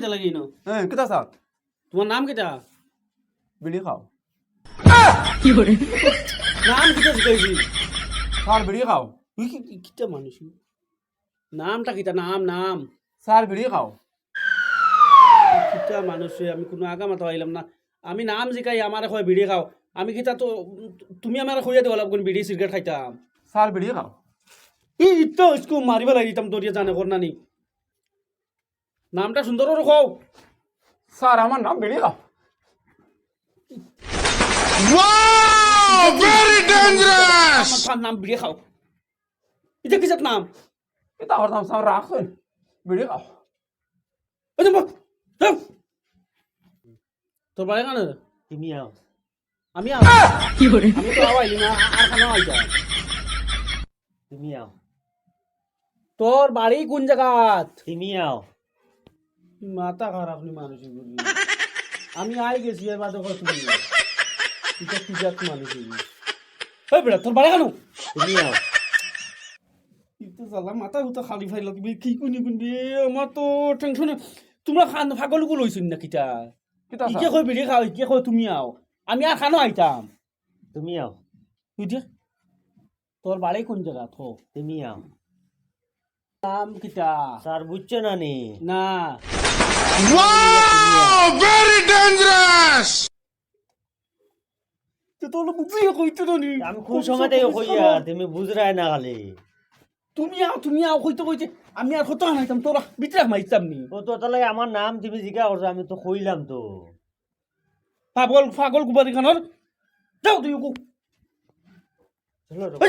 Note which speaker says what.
Speaker 1: কিটা লাগি ন
Speaker 2: হ্যাঁ কিতা স্যার
Speaker 1: তোমার নাম কিটা
Speaker 2: বিড়ি খাও।
Speaker 1: নাম কিটা শিখাইছি
Speaker 2: স্যার বিড়ি খাও।
Speaker 1: তুই কি কি- কিটা মানুষ নামটা কিটা নাম নাম।
Speaker 2: স্যার বিড়ি খাও।
Speaker 1: কিটা মানুষ আমি কোনো আগা মাথা পাইলাম না। আমি নাম জিকাই আমার হয় বিড়ি খাও। আমি কিটা তো তুমি আমার খুঁজে দেওয়া লাগবে বিড়ি সিগারেট খাইতাম
Speaker 2: স্যার বিড়ি খাও।
Speaker 1: এই তো ইসকু মারিব লাগিতাম দরিয়া জানে কর নানি। নামটা সুন্দর রাখো
Speaker 2: স্যার আমার নাম বিড়ি খাও
Speaker 1: আমার নাম বিড়ি খাও। এটা কিসের নাম?
Speaker 2: কিতা করতাম স্যার রাখুন বিড়ি খাও
Speaker 1: বল, যাও। তোর বাড়ি কানে
Speaker 3: তুমি আও।
Speaker 1: আমি আও। আমি তো আওয়াইলি না আ- আর কেন আইতা
Speaker 3: তুমি আও।
Speaker 1: তোর বাড়ি কোন জায়গাত?
Speaker 3: তুমি আও।
Speaker 1: মাথা খারাপ নি মানুষ আমি আই গেছি এর বাদে কত তুমি। এটা কি জাত মানুষ ওই বেড়া তোর বাড়ি কেন কিন্তু জ্বালা মাথা হুতা খালি ফাইল কি কোনি কোনবি? আমার তো টেনশনে তোমরা খান পাগলকো লইছিন না কিটা ইকে কই বিড়ি খাও ইকে কই তুমি আও। আমি আর খানো আইতাম।
Speaker 3: তুমি আও।
Speaker 1: তুই দে তোর বাড়ি কোন জায়গা? থো।
Speaker 3: তুমি আও।
Speaker 1: নাম কিটা
Speaker 3: স্যার বুঝছ না নি
Speaker 1: না তো তোর বুঝিয়ে কইতে তো নি
Speaker 3: আমি কোন সময় থেকে কইয়া তুমি বুঝরাই না খালি
Speaker 1: তুমি আও তুমি আও কইতে কইতে আমি আর কত আনাইতাম তোরা বিটরাক মাইতাম নি
Speaker 3: ও তো তাহলে আমার নাম তুমি জিজ্ঞা করছ আমি তো কইলাম তো
Speaker 1: পাগল পাগল কুবারি খানোর যাও তুই
Speaker 3: চলো